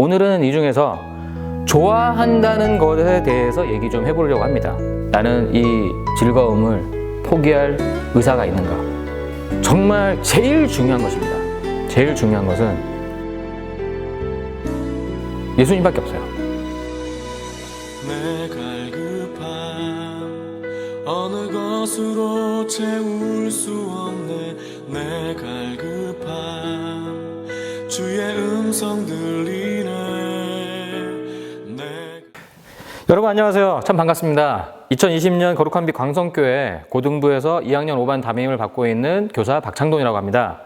오늘은 이 중에서 좋아한다는 것에 대해서 얘기 좀 해보려고 합니다. 나는 이 즐거움을 포기할 의사가 있는가? 정말 제일 중요한 것입니다. 제일 중요한 것은 예수님밖에 없어요. 어느 것으로 채울 수 없네 내 갈급함 주의 음성 들리네 내 여러분 안녕하세요. 참 반갑습니다. 2020년 거룩한 빛 광성교회 고등부에서 2학년 5반 담임을 받고 있는 교사 박창돈이라고 합니다.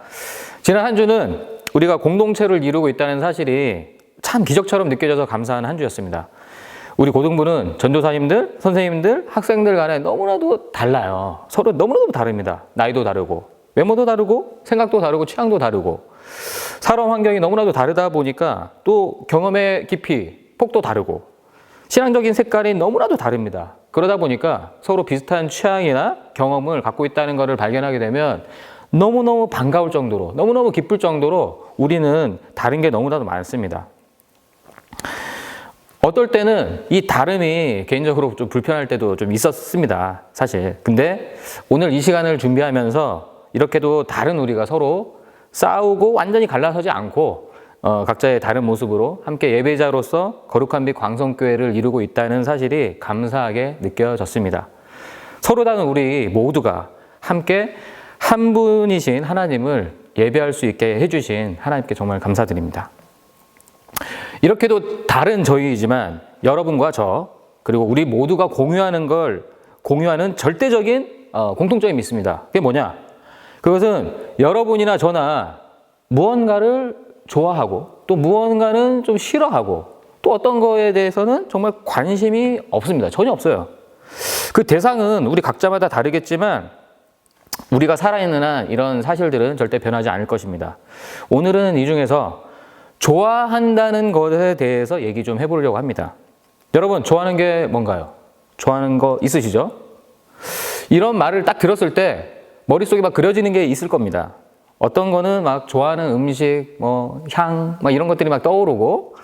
지난 한 주는 우리가 공동체를 이루고 있다는 사실이 참 기적처럼 느껴져서 감사한 한 주였습니다. 우리 고등부는 전도사님들, 선생님들, 학생들 간에 너무나도 달라요. 서로 너무나도 다릅니다. 나이도 다르고, 외모도 다르고, 생각도 다르고, 취향도 다르고, 살아온 환경이 너무나도 다르다 보니까 또 경험의 깊이, 폭도 다르고, 신앙적인 색깔이 너무나도 다릅니다. 그러다 보니까 서로 비슷한 취향이나 경험을 갖고 있다는 것을 발견하게 되면 너무너무 반가울 정도로, 너무너무 기쁠 정도로 우리는 다른 게 너무나도 많습니다. 어떨 때는 이 다름이 개인적으로 좀 불편할 때도 좀 있었습니다. 사실. 근데 오늘 이 시간을 준비하면서 이렇게도 다른 우리가 서로 싸우고 완전히 갈라서지 않고 어, 각자의 다른 모습으로 함께 예배자로서 거룩한 빛 광성교회를 이루고 있다는 사실이 감사하게 느껴졌습니다. 서로 다른 우리 모두가 함께 한 분이신 하나님을 예배할 수 있게 해주신 하나님께 정말 감사드립니다. 이렇게도 다른 저희이지만 여러분과 저 그리고 우리 모두가 공유하는 걸 공유하는 절대적인 어, 공통점이 있습니다. 그게 뭐냐? 그것은 여러분이나 저나 무언가를 좋아하고 또 무언가는 좀 싫어하고 또 어떤 거에 대해서는 정말 관심이 없습니다. 전혀 없어요. 그 대상은 우리 각자마다 다르겠지만 우리가 살아있는 한 이런 사실들은 절대 변하지 않을 것입니다. 오늘은 이 중에서 좋아한다는 것에 대해서 얘기 좀 해보려고 합니다. 여러분, 좋아하는 게 뭔가요? 좋아하는 거 있으시죠? 이런 말을 딱 들었을 때 머릿속에 막 그려지는 게 있을 겁니다. 어떤 거는 막 좋아하는 음식, 뭐, 향, 막 이런 것들이 막 떠오르고,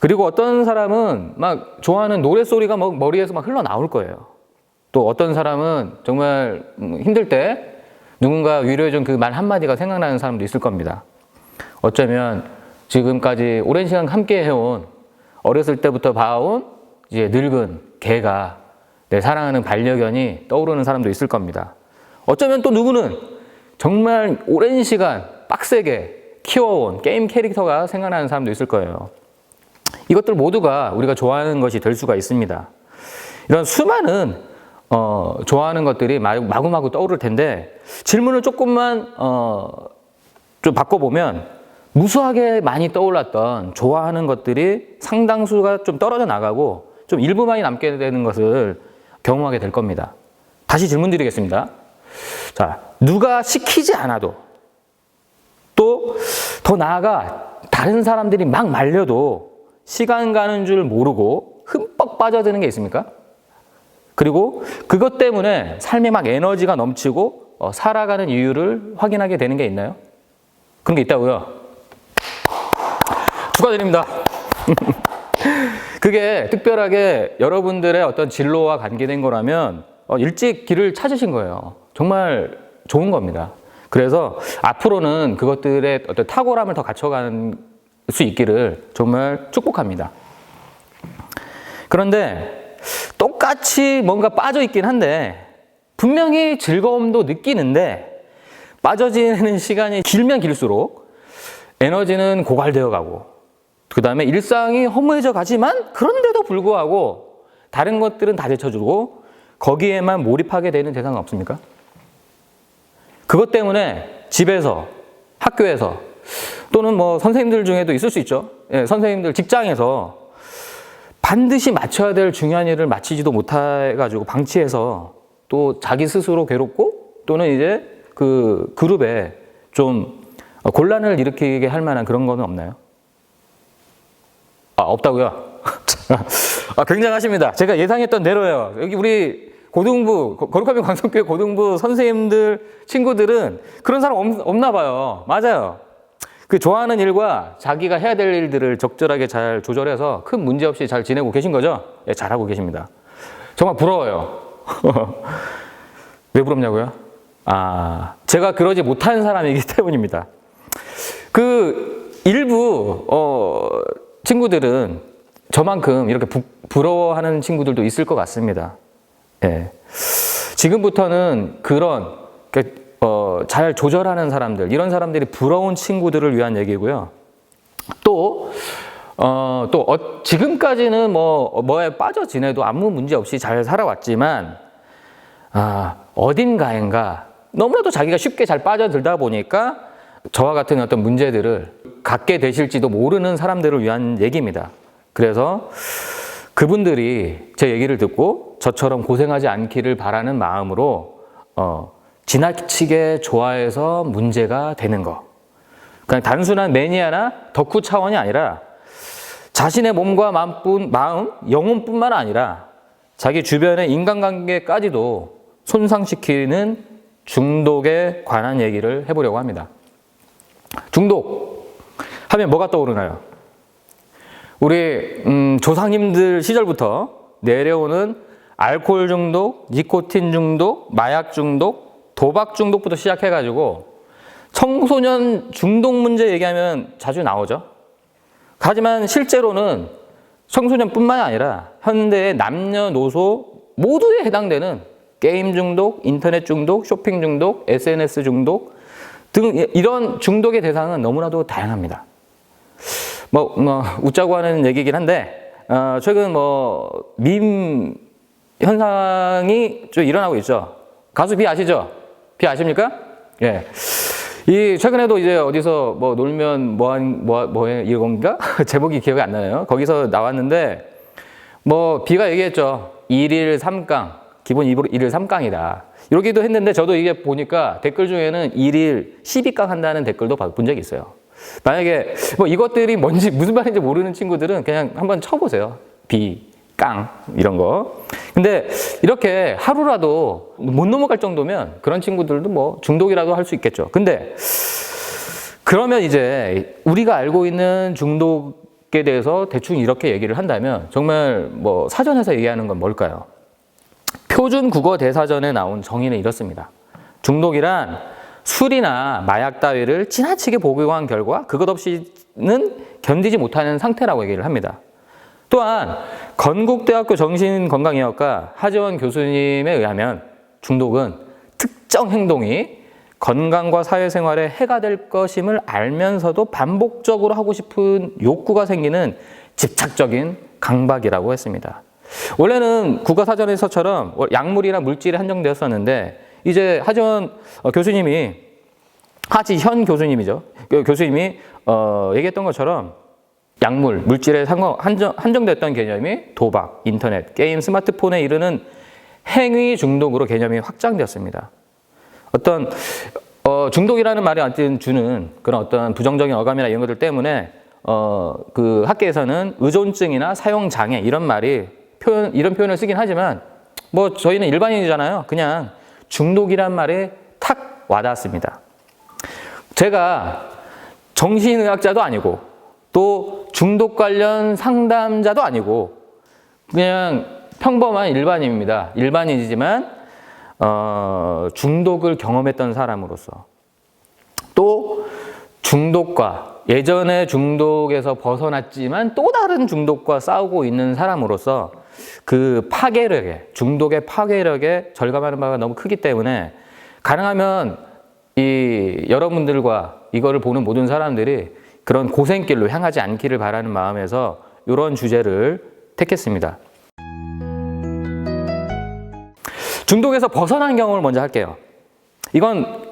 그리고 어떤 사람은 막 좋아하는 노래소리가 막 머리에서 막 흘러나올 거예요. 또 어떤 사람은 정말 음, 힘들 때 누군가 위로해준 그 말 한마디가 생각나는 사람도 있을 겁니다. 어쩌면 지금까지 오랜 시간 함께 해온 어렸을 때부터 봐온 이제 늙은 개가 내 사랑하는 반려견이 떠오르는 사람도 있을 겁니다. 어쩌면 또 누구는 정말 오랜 시간 빡세게 키워온 게임 캐릭터가 생각나는 사람도 있을 거예요. 이것들 모두가 우리가 좋아하는 것이 될 수가 있습니다. 이런 수많은 어, 좋아하는 것들이 마- 마구 마구 떠오를 텐데 질문을 조금만 어, 좀 바꿔보면 무수하게 많이 떠올랐던 좋아하는 것들이 상당수가 좀 떨어져 나가고 좀 일부만이 남게 되는 것을 경험하게 될 겁니다. 다시 질문 드리겠습니다. 자, 누가 시키지 않아도 또 더 나아가 다른 사람들이 막 말려도 시간 가는 줄 모르고 흠뻑 빠져드는 게 있습니까? 그리고 그것 때문에 삶에 막 에너지가 넘치고 어, 살아가는 이유를 확인하게 되는 게 있나요? 그런 게 있다고요? 축하드립니다. 그게 특별하게 여러분들의 어떤 진로와 관계된 거라면 어, 일찍 길을 찾으신 거예요. 정말 좋은 겁니다. 그래서 앞으로는 그것들의 어떤 탁월함을 더 갖춰가는 수 있기를 정말 축복합니다. 그런데 똑같이 뭔가 빠져 있긴 한데 분명히 즐거움도 느끼는데 빠져지는 시간이 길면 길수록 에너지는 고갈되어 가고 그 다음에 일상이 허무해져 가지만 그런데도 불구하고 다른 것들은 다 제쳐주고 거기에만 몰입하게 되는 대상은 없습니까? 그것 때문에 집에서 학교에서 또는 뭐 선생님들 중에도 있을 수 있죠. 예, 선생님들 직장에서 반드시 맞춰야 될 중요한 일을 마치지도 못해가지고 방치해서 또 자기 스스로 괴롭고 또는 이제 그 그룹에 좀 곤란을 일으키게 할 만한 그런 거는 없나요? 아, 없다고요? 아, 굉장하십니다. 제가 예상했던 대로예요. 여기 우리 고등부, 거- 거룩하면 광성교회 고등부 선생님들, 친구들은 그런 사람 없, 없나 봐요. 맞아요. 그 좋아하는 일과 자기가 해야 될 일들을 적절하게 잘 조절해서 큰 문제 없이 잘 지내고 계신 거죠? 예, 잘하고 계십니다. 정말 부러워요. 왜 부럽냐고요? 아, 제가 그러지 못한 사람이기 때문입니다. 그 일부 어, 친구들은 저만큼 이렇게 부, 부러워하는 친구들도 있을 것 같습니다. 예. 지금부터는 그런 그, 어, 잘 조절하는 사람들, 이런 사람들이 부러운 친구들을 위한 얘기고요. 또, 어, 또, 어, 지금까지는 뭐, 뭐에 빠져 지내도 아무 문제 없이 잘 살아왔지만, 아, 어딘가인가 너무나도 자기가 쉽게 잘 빠져들다 보니까 저와 같은 어떤 문제들을 갖게 되실지도 모르는 사람들을 위한 얘기입니다. 그래서 그분들이 제 얘기를 듣고 저처럼 고생하지 않기를 바라는 마음으로 어, 지나치게 좋아해서 문제가 되는 거. 그냥 단순한 매니아나 덕후 차원이 아니라 자신의 몸과 마음뿐, 마음, 영혼뿐만 아니라 자기 주변의 인간관계까지도 손상시키는 중독에 관한 얘기를 해보려고 합니다. 중독 하면 뭐가 떠오르나요? 우리 음, 조상님들 시절부터 내려오는 알코올 중독, 니코틴 중독, 마약 중독, 도박 중독부터 시작해가지고 청소년 중독 문제 얘기하면 자주 나오죠. 하지만 실제로는 청소년뿐만 아니라 현대의 남녀노소 모두에 해당되는 게임 중독, 인터넷 중독, 쇼핑 중독, SNS 중독 등 이런 중독의 대상은 너무나도 다양합니다. 뭐, 뭐 웃자고 하는 얘기긴 한데 어, 최근 뭐 밈 현상이 좀 일어나고 있죠. 가수 비 아시죠? 비 아십니까? 예. 이 최근에도 이제 어디서 뭐 놀면 뭐한 뭐 뭐해 이건가 제목이 기억이 안 나요. 거기서 나왔는데 뭐 비가 얘기했죠. 1일 3강 기본 1일 3강이다. 이러기도 했는데 저도 이게 보니까 댓글 중에는 1일 12강 한다는 댓글도 본 적이 있어요. 만약에 뭐 이것들이 뭔지 무슨 말인지 모르는 친구들은 그냥 한번 쳐보세요. 비, 깡 이런 거. 근데 이렇게 하루라도 못 넘어갈 정도면 그런 친구들도 뭐 중독이라도 할 수 있겠죠. 근데 그러면 이제 우리가 알고 있는 중독에 대해서 대충 이렇게 얘기를 한다면 정말 뭐 사전에서 얘기하는 건 뭘까요? 표준 국어 대사전에 나온 정의는 이렇습니다. 중독이란 술이나 마약 따위를 지나치게 복용한 결과 그것 없이는 견디지 못하는 상태라고 얘기를 합니다. 또한 건국대학교 정신건강의학과 하재원 교수님에 의하면 중독은 특정 행동이 건강과 사회생활에 해가 될 것임을 알면서도 반복적으로 하고 싶은 욕구가 생기는 집착적인 강박이라고 했습니다. 원래는 국어사전에서처럼 약물이나 물질에 한정되었었는데 이제 하재원 교수님이 하지현 교수님이죠. 그 교수님이 어, 얘기했던 것처럼 약물, 물질에 상관, 한정, 한정됐던 개념이 도박, 인터넷, 게임, 스마트폰에 이르는 행위 중독으로 개념이 확장되었습니다. 어떤 어, 중독이라는 말이 어쨌든 주는 그런 어떤 부정적인 어감이나 이런 것들 때문에 어, 그 학계에서는 의존증이나 사용 장애 이런 말이 표현 이런 표현을 쓰긴 하지만 뭐 저희는 일반인이잖아요. 그냥 중독이란 말에 탁 와닿았습니다. 제가 정신의학자도 아니고 또 중독 관련 상담자도 아니고 그냥 평범한 일반인입니다. 일반인이지만 어, 중독을 경험했던 사람으로서 또 중독과 예전의 중독에서 벗어났지만 또 다른 중독과 싸우고 있는 사람으로서 그 파괴력에 중독의 파괴력에 절감하는 바가 너무 크기 때문에 가능하면 이 여러분들과 이거를 보는 모든 사람들이 그런 고생길로 향하지 않기를 바라는 마음에서 이런 주제를 택했습니다. 중독에서 벗어난 경험을 먼저 할게요. 이건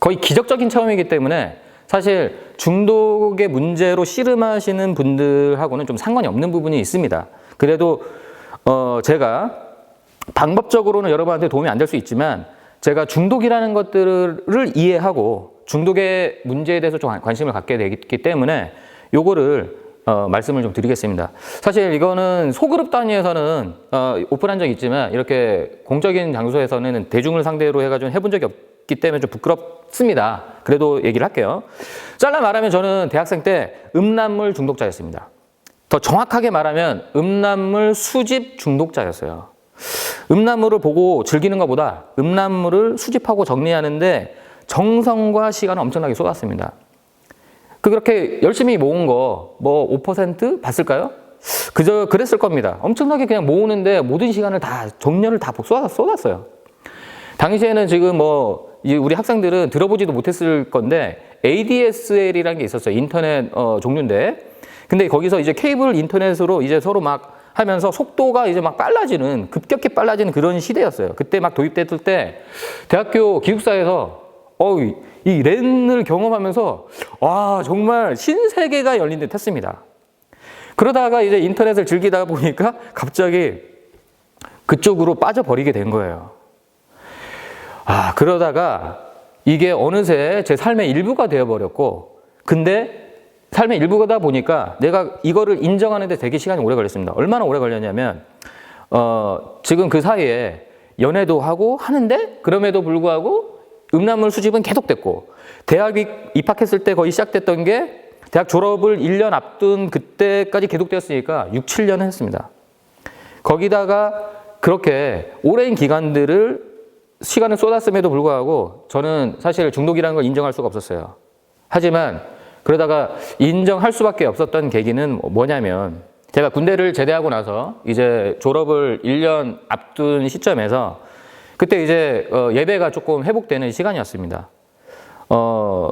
거의 기적적인 체험이기 때문에 사실 중독의 문제로 씨름하시는 분들하고는 좀 상관이 없는 부분이 있습니다. 그래도 어 제가 방법적으로는 여러분한테 도움이 안 될 수 있지만 제가 중독이라는 것들을 이해하고 중독의 문제에 대해서 좀 관심을 갖게 되기 때문에 요거를 어, 말씀을 좀 드리겠습니다. 사실 이거는 소그룹 단위에서는 어, 오픈한 적이 있지만 이렇게 공적인 장소에서는 대중을 상대로 해가지고 해본 적이 없기 때문에 좀 부끄럽습니다. 그래도 얘기를 할게요. 잘라 말하면 저는 대학생 때 음란물 중독자였습니다. 더 정확하게 말하면 음란물 수집 중독자였어요. 음란물을 보고 즐기는 것보다 음란물을 수집하고 정리하는데 정성과 시간을 엄청나게 쏟았습니다. 그 그렇게 열심히 모은 거 뭐 5% 봤을까요? 그저 그랬을 겁니다. 엄청나게 그냥 모으는데 모든 시간을 다 정렬을 다 쏟았어요. 당시에는 지금 뭐이 우리 학생들은 들어보지도 못했을 건데 ADSL이라는 게 있었어요. 인터넷 어, 종류인데. 근데 거기서 이제 케이블 인터넷으로 이제 서로 막 하면서 속도가 이제 막 빨라지는 급격히 빨라지는 그런 시대였어요. 그때 막 도입됐을 때 대학교 기숙사에서 어이 이 랜을 경험하면서 와 정말 신세계가 열린 듯 했습니다. 그러다가 이제 인터넷을 즐기다 보니까 갑자기 그쪽으로 빠져버리게 된 거예요. 아, 그러다가 이게 어느새 제 삶의 일부가 되어버렸고, 근데 삶의 일부가 보니까 내가 이거를 인정하는데 되게 시간이 오래 걸렸습니다. 얼마나 오래 걸렸냐면, 어, 지금 그 사이에 연애도 하고 하는데, 그럼에도 불구하고 음란물 수집은 계속됐고, 대학 입학했을 때 거의 시작됐던 게 대학 졸업을 1년 앞둔 그때까지 계속되었으니까 6, 7년을 했습니다. 거기다가 그렇게 오랜 기간들을 시간을 쏟았음에도 불구하고 저는 사실 중독이라는 걸 인정할 수가 없었어요. 하지만 그러다가 인정할 수밖에 없었던 계기는 뭐냐면 제가 군대를 제대하고 나서 이제 졸업을 1년 앞둔 시점에서 그때 이제 어, 예배가 조금 회복되는 시간이었습니다. 어,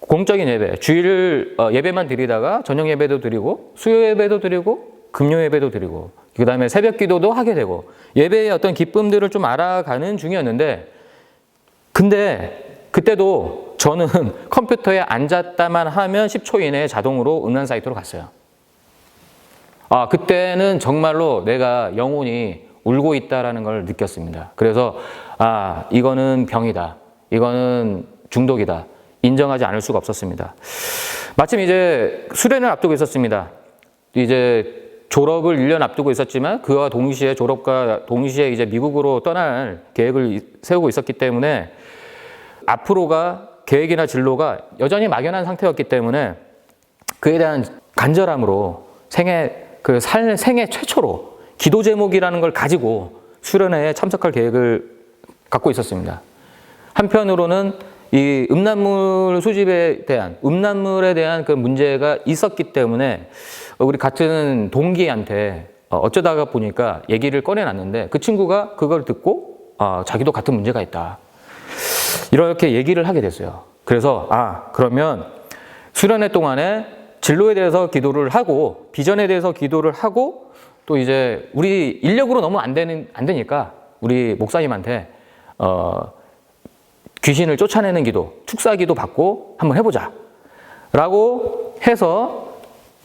공적인 예배, 주일 어, 예배만 드리다가 저녁 예배도 드리고 수요 예배도 드리고 금요 예배도 드리고 그 다음에 새벽 기도도 하게 되고 예배의 어떤 기쁨들을 좀 알아가는 중이었는데 근데 그때도 저는 컴퓨터에 앉았다만 하면 10초 이내에 자동으로 음란 사이트로 갔어요. 아, 그때는 정말로 내가 영혼이 울고 있다라는 걸 느꼈습니다. 그래서 아, 이거는 병이다. 이거는 중독이다. 인정하지 않을 수가 없었습니다. 마침 이제 수련을 앞두고 있었습니다. 이제 졸업을 1년 앞두고 있었지만 그와 동시에 졸업과 동시에 이제 미국으로 떠날 계획을 세우고 있었기 때문에 앞으로가 계획이나 진로가 여전히 막연한 상태였기 때문에 그에 대한 간절함으로 생애 그 살, 생애 최초로 기도 제목이라는 걸 가지고 수련회에 참석할 계획을 갖고 있었습니다. 한편으로는 이 음란물 수집에 대한 음란물에 대한 그 문제가 있었기 때문에 우리 같은 동기한테 어, 어쩌다가 보니까 얘기를 꺼내놨는데 그 친구가 그걸 듣고 어, 자기도 같은 문제가 있다. 이렇게 얘기를 하게 됐어요. 그래서 아 그러면 수련회 동안에 진로에 대해서 기도를 하고 비전에 대해서 기도를 하고 또 이제 우리 인력으로 너무 안 되는 안 되니까 우리 목사님한테 어 귀신을 쫓아내는 기도, 축사 기도 받고 한번 해보자. 라고 해서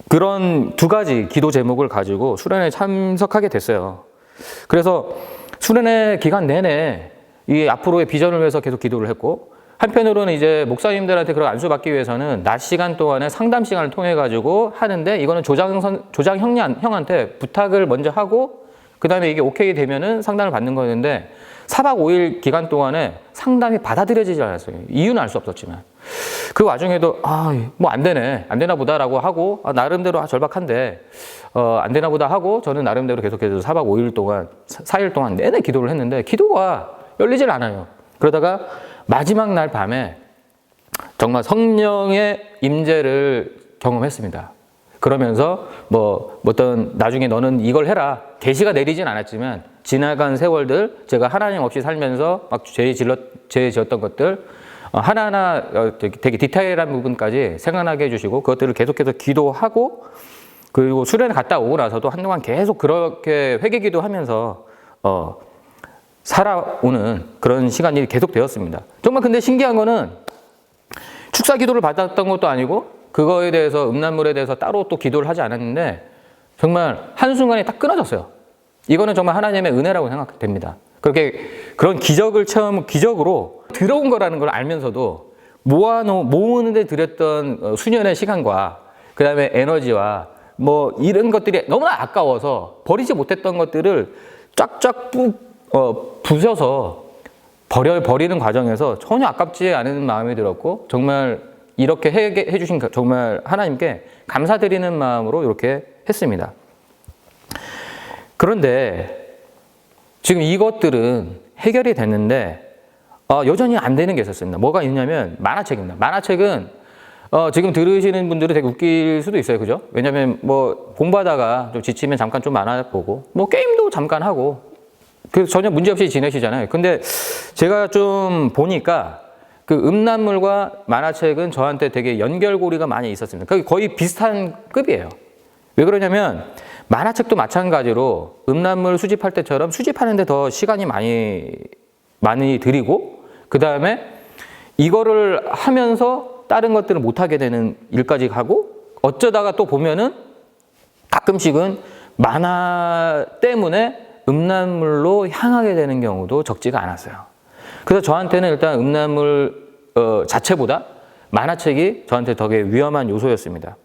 그런 두 가지 기도 제목을 가지고 수련회에 참석하게 됐어요. 그래서 수련회 기간 내내 이 앞으로의 비전을 위해서 계속 기도를 했고 한편으로는 이제 목사님들한테 그런 안수 받기 위해서는 낮 시간 동안에 상담 시간을 통해 가지고 하는데 이거는 조장 선 조장 형님 형한테 부탁을 먼저 하고 그다음에 이게 오케이 되면은 상담을 받는 거였는데 4박 5일 기간 동안에 상담이 받아들여지지 않았어요. 이유는 알 수 없었지만. 그 와중에도, 아, 뭐 안 되네. 안 되나 보다라고 하고, 아, 나름대로 아, 절박한데, 어, 안 되나 보다 하고, 저는 나름대로 계속해서 4박 5일 동안, 4일 동안 내내 기도를 했는데, 기도가 열리질 않아요. 그러다가 마지막 날 밤에 정말 성령의 임재를 경험했습니다. 그러면서 뭐 어떤 나중에 너는 이걸 해라 계시가 내리진 않았지만 지나간 세월들 제가 하나님 없이 살면서 막 죄 질렀 죄 지었던 것들 어, 하나하나 어, 되게, 디테일한 부분까지 생각나게 해주시고 그것들을 계속해서 기도하고 그리고 수련회 갔다 오고 나서도 한동안 계속 그렇게 회개기도 하면서 어, 살아오는 그런 시간이 계속 되었습니다. 정말 근데 신기한 거는 축사 기도를 받았던 것도 아니고 그거에 대해서 음란물에 대해서 따로 또 기도를 하지 않았는데 정말 한순간에 딱 끊어졌어요. 이거는 정말 하나님의 은혜라고 생각됩니다. 그렇게 그런 기적을 처음 기적으로 들어온 거라는 걸 알면서도 모아놓 모으는데 들였던 어, 수년의 시간과 그 다음에 에너지와 뭐 이런 것들이 너무나 아까워서 버리지 못했던 것들을 쫙쫙 부, 어, 부셔서 버려 버리는 과정에서 전혀 아깝지 않은 마음이 들었고 정말 이렇게 해, 해 주신 가- 정말 하나님께 감사드리는 마음으로 이렇게 했습니다. 그런데 지금 이것들은 해결이 됐는데 어, 여전히 안 되는 게 있었습니다. 뭐가 있냐면 만화책입니다. 만화책은 어, 지금 들으시는 분들은 되게 웃길 수도 있어요. 그죠? 왜냐면 뭐 공부하다가 좀 지치면 잠깐 좀 만화 보고 뭐 게임도 잠깐 하고 그래서 전혀 문제 없이 지내시잖아요. 근데 제가 좀 보니까 그 음란물과 만화책은 저한테 되게 연결고리가 많이 있었습니다. 거의 비슷한 급이에요. 왜 그러냐면 만화책도 마찬가지로 음란물 수집할 때처럼 수집하는데 더 시간이 많이 많이 들이고 그 다음에 이거를 하면서 다른 것들을 못 하게 되는 일까지 가고 어쩌다가 또 보면은 가끔씩은 만화 때문에 음란물로 향하게 되는 경우도 적지가 않았어요. 그래서 저한테는 일단 음란물 어, 자체보다 만화책이 저한테 되게 위험한 요소였습니다.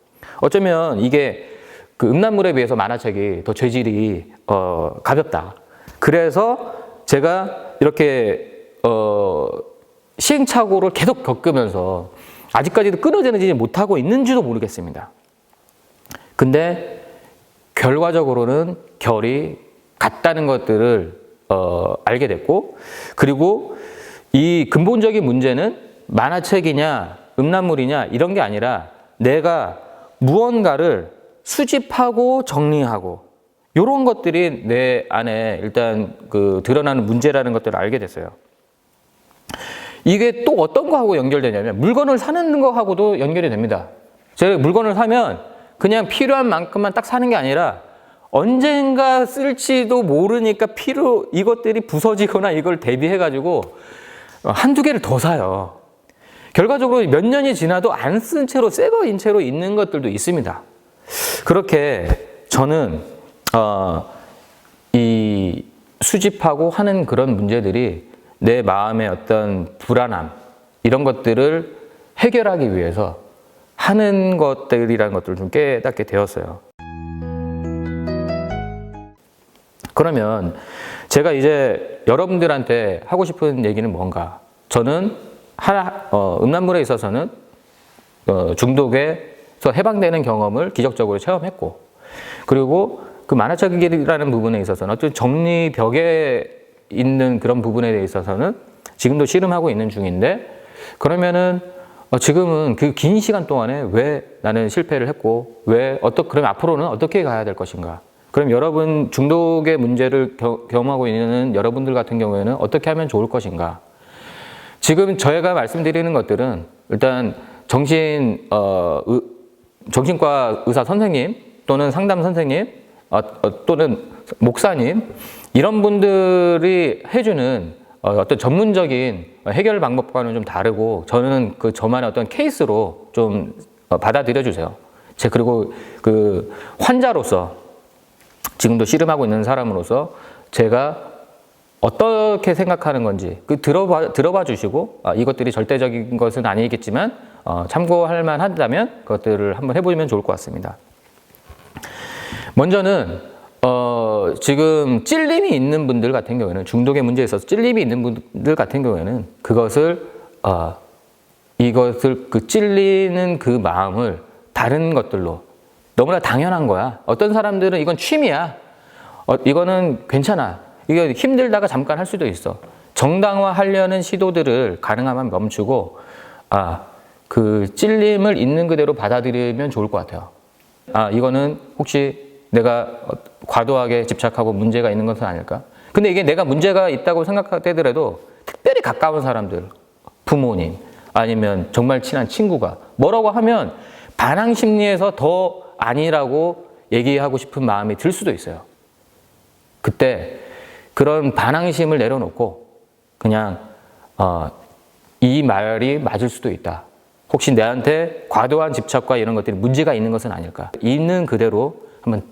어쩌면 이게 그 음란물에 비해서 만화책이 더 죄질이 어, 가볍다. 그래서 제가 이렇게 어, 시행착오를 계속 겪으면서 아직까지도 끊어지지 못하고 있는지도 모르겠습니다. 근데 결과적으로는 결이 같다는 것들을 어, 알게 됐고 그리고 이 근본적인 문제는 만화책이냐 음란물이냐 이런 게 아니라 내가 무언가를 수집하고 정리하고 이런 것들이 내 안에 일단 그 드러나는 문제라는 것들을 알게 됐어요. 이게 또 어떤 거하고 연결되냐면 물건을 사는 거하고도 연결이 됩니다. 제가 물건을 사면 그냥 필요한 만큼만 딱 사는 게 아니라 언젠가 쓸지도 모르니까 필요 이것들이 부서지거나 이걸 대비해 가지고 한두 개를 더 사요. 결과적으로 몇 년이 지나도 안 쓴 채로 새거인 채로 있는 것들도 있습니다. 그렇게 저는 어, 이 수집하고 하는 그런 문제들이 내 마음의 어떤 불안함 이런 것들을 해결하기 위해서 하는 것들이라는 것들을 좀 깨닫게 되었어요. 그러면 제가 이제 여러분들한테 하고 싶은 얘기는 뭔가? 저는 하나, 어, 음란물에 있어서는 어, 중독에서 해방되는 경험을 기적적으로 체험했고, 그리고 그 만화책이라는 부분에 있어서는 어떤 정리벽에 있는 그런 부분에 있어서는 지금도 씨름하고 있는 중인데, 그러면은 어, 지금은 그 긴 시간 동안에 왜 나는 실패를 했고, 왜, 어떻, 그럼 앞으로는 어떻게 가야 될 것인가? 그럼 여러분 중독의 문제를 겨- 경험하고 있는 여러분들 같은 경우에는 어떻게 하면 좋을 것인가? 지금 저희가 말씀드리는 것들은 일단 정신 어, 의- 정신과 의사 선생님 또는 상담 선생님 어, 어, 또는 목사님 이런 분들이 해주는 어, 어떤 전문적인 해결 방법과는 좀 다르고 저는 그 저만의 어떤 케이스로 좀 어, 받아들여 주세요. 제 그리고 그 환자로서 지금도 씨름하고 있는 사람으로서 제가 어떻게 생각하는 건지 그 들어봐 들어봐 주시고 아, 이것들이 절대적인 것은 아니겠지만 어, 참고할 만하다면 그것들을 한번 해보면 좋을 것 같습니다. 먼저는 어, 지금 찔림이 있는 분들 같은 경우에는 중독의 문제에 있어서 찔림이 있는 분들 같은 경우에는 그것을 어, 이것을 그 찔리는 그 마음을 다른 것들로 너무나 당연한 거야. 어떤 사람들은 이건 취미야. 어, 이거는 괜찮아. 이게 힘들다가 잠깐 할 수도 있어. 정당화하려는 시도들을 가능하면 멈추고, 아, 그 찔림을 있는 그대로 받아들이면 좋을 것 같아요. 아, 이거는 혹시 내가 어, 과도하게 집착하고 문제가 있는 것은 아닐까? 근데 이게 내가 문제가 있다고 생각되더라도 특별히 가까운 사람들, 부모님, 아니면 정말 친한 친구가 뭐라고 하면 반항 심리에서 더 아니라고 얘기하고 싶은 마음이 들 수도 있어요. 그때 그런 반항심을 내려놓고 그냥 어, 이 말이 맞을 수도 있다. 혹시 내한테 과도한 집착과 이런 것들이 문제가 있는 것은 아닐까? 있는 그대로 한번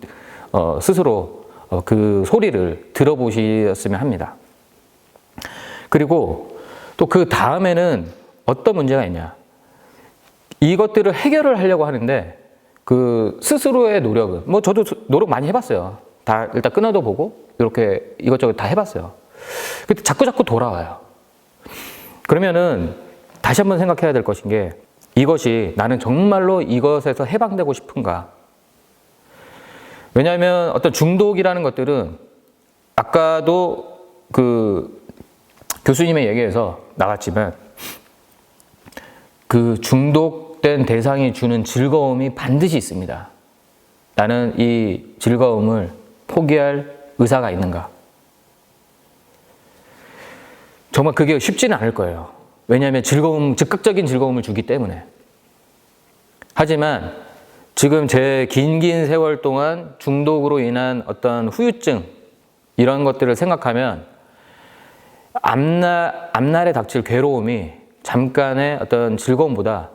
어, 스스로 어, 그 소리를 들어보셨으면 합니다. 그리고 또 그 다음에는 어떤 문제가 있냐? 이것들을 해결을 하려고 하는데 그 스스로의 노력은 뭐 저도 스- 노력 많이 해봤어요. 다 일단 끊어도 보고 이렇게 이것저것 다 해봤어요. 근데 자꾸 자꾸 돌아와요. 그러면은 다시 한번 생각해야 될 것인 게 이것이 나는 정말로 이것에서 해방되고 싶은가? 왜냐하면 어떤 중독이라는 것들은 아까도 그 교수님의 얘기에서 나왔지만 그 중독 된 대상이 주는 즐거움이 반드시 있습니다. 나는 이 즐거움을 포기할 의사가 있는가? 정말 그게 쉽지는 않을 거예요. 왜냐하면 즐거움, 즉각적인 즐거움을 주기 때문에. 하지만 지금 제 긴긴 세월 동안 중독으로 인한 어떤 후유증, 이런 것들을 생각하면 앞날, 앞날에 닥칠 괴로움이 잠깐의 어떤 즐거움보다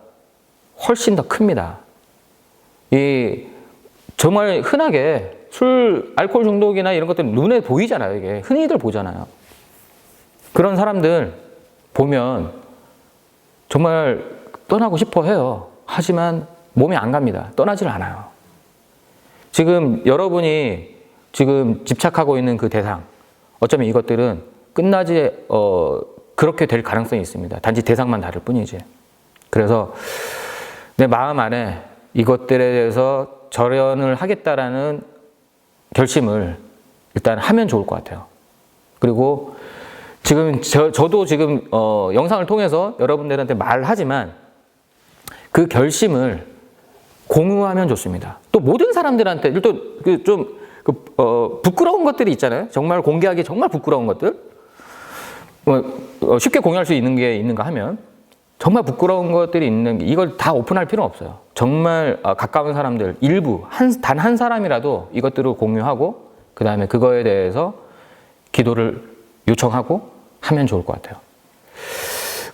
훨씬 더 큽니다. 이 정말 흔하게 술, 알코올 중독이나 이런 것들 눈에 보이잖아요. 이게 흔히들 보잖아요. 그런 사람들 보면 정말 떠나고 싶어 해요. 하지만 몸이 안 갑니다. 떠나질 않아요. 지금 여러분이 지금 집착하고 있는 그 대상, 어쩌면 이것들은 끝나지, 어, 그렇게 될 가능성이 있습니다. 단지 대상만 다를 뿐이지. 그래서 내 마음 안에 이것들에 대해서 절연을 하겠다라는 결심을 일단 하면 좋을 것 같아요. 그리고 지금 저, 저도 지금 어, 영상을 통해서 여러분들한테 말하지만 그 결심을 공유하면 좋습니다. 또 모든 사람들한테 또 그좀 그, 어, 부끄러운 것들이 있잖아요. 정말 공개하기 정말 부끄러운 것들. 어, 어, 쉽게 공유할 수 있는 게 있는가 하면 정말 부끄러운 것들이 있는 게 이걸 다 오픈할 필요는 없어요. 정말 어, 가까운 사람들 일부 한단한 사람이라도 이것들을 공유하고 그 다음에 그거에 대해서 기도를 요청하고 하면 좋을 것 같아요.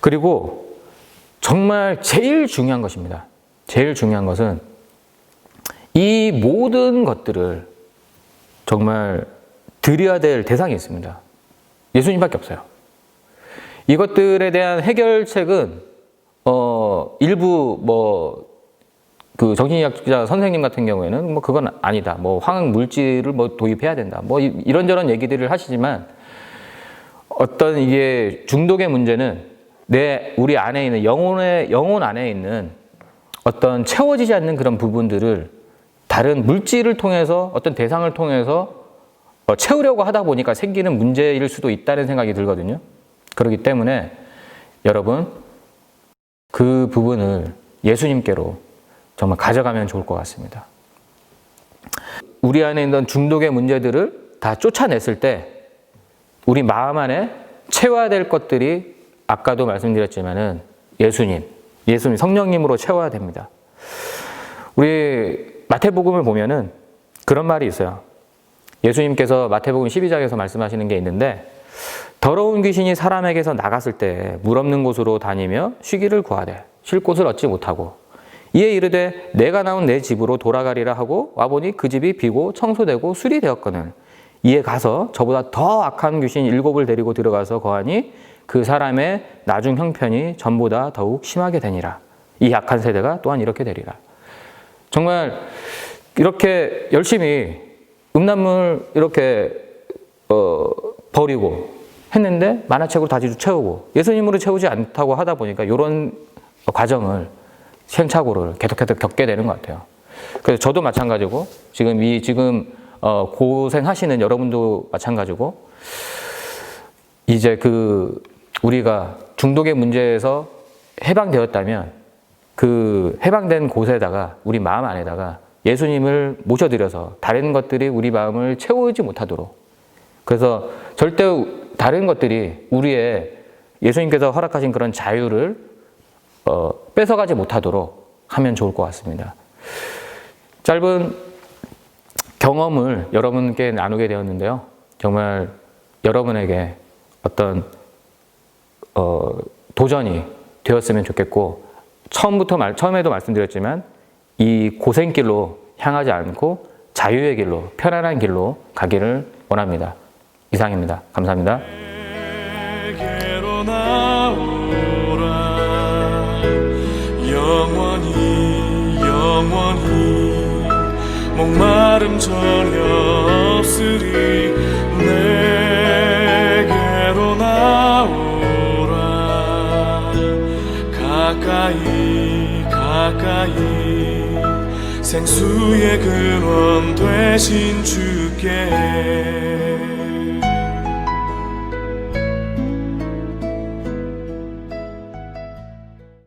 그리고 정말 제일 중요한 것입니다. 제일 중요한 것은 이 모든 것들을 정말 드려야 될 대상이 있습니다. 예수님밖에 없어요. 이것들에 대한 해결책은 어 일부 뭐 그 정신의학자 선생님 같은 경우에는 뭐 그건 아니다. 뭐 화학 물질을 뭐 도입해야 된다. 뭐 이- 이런저런 얘기들을 하시지만 어떤 이게 중독의 문제는 내 우리 안에 있는 영혼의 영혼 안에 있는 어떤 채워지지 않는 그런 부분들을 다른 물질을 통해서 어떤 대상을 통해서 어, 채우려고 하다 보니까 생기는 문제일 수도 있다는 생각이 들거든요. 그렇기 때문에 여러분 그 부분을 예수님께로 정말 가져가면 좋을 것 같습니다. 우리 안에 있는 중독의 문제들을 다 쫓아냈을 때 우리 마음 안에 채워야 될 것들이 아까도 말씀드렸지만은 예수님, 예수님 성령님으로 채워야 됩니다. 우리 마태복음을 보면은 그런 말이 있어요. 예수님께서 마태복음 12장에서 말씀하시는 게 있는데 더러운 귀신이 사람에게서 나갔을 때 물 없는 곳으로 다니며 쉬기를 구하되 쉴 곳을 얻지 못하고 이에 이르되 내가 나온 내 집으로 돌아가리라 하고 와보니 그 집이 비고 청소되고 수리되었거늘. 이에 가서 저보다 더 악한 귀신 일곱을 데리고 들어가서 거하니 그 사람의 나중 형편이 전보다 더욱 심하게 되니라. 이 악한 세대가 또한 이렇게 되리라. 정말 이렇게 열심히 음란물 이렇게 어, 버리고 했는데 만화책으로 다시 채우고 예수님으로 채우지 않다고 하다 보니까 이런 과정을 시행착오를 계속해서 겪게 되는 것 같아요. 그래서 저도 마찬가지고 지금 이 지금 어, 고생하시는 여러분도 마찬가지고 이제 그 우리가 중독의 문제에서 해방되었다면 그 해방된 곳에다가 우리 마음 안에다가 예수님을 모셔드려서 다른 것들이 우리 마음을 채우지 못하도록 그래서 절대 다른 것들이 우리의 예수님께서 허락하신 그런 자유를 어, 뺏어가지 못하도록 하면 좋을 것 같습니다. 짧은 경험을 여러분께 나누게 되었는데요. 정말 여러분에게 어떤 어, 도전이 되었으면 좋겠고 처음부터 말, 처음에도 말씀드렸지만 이 고생길로 향하지 않고 자유의 길로 편안한 길로 가기를 원합니다. 이상입니다. 감사합니다. 영원히 영원히 목마름 전혀 없으리 내게로 나오라 가까이 가까이 생수의 근원 되신 주께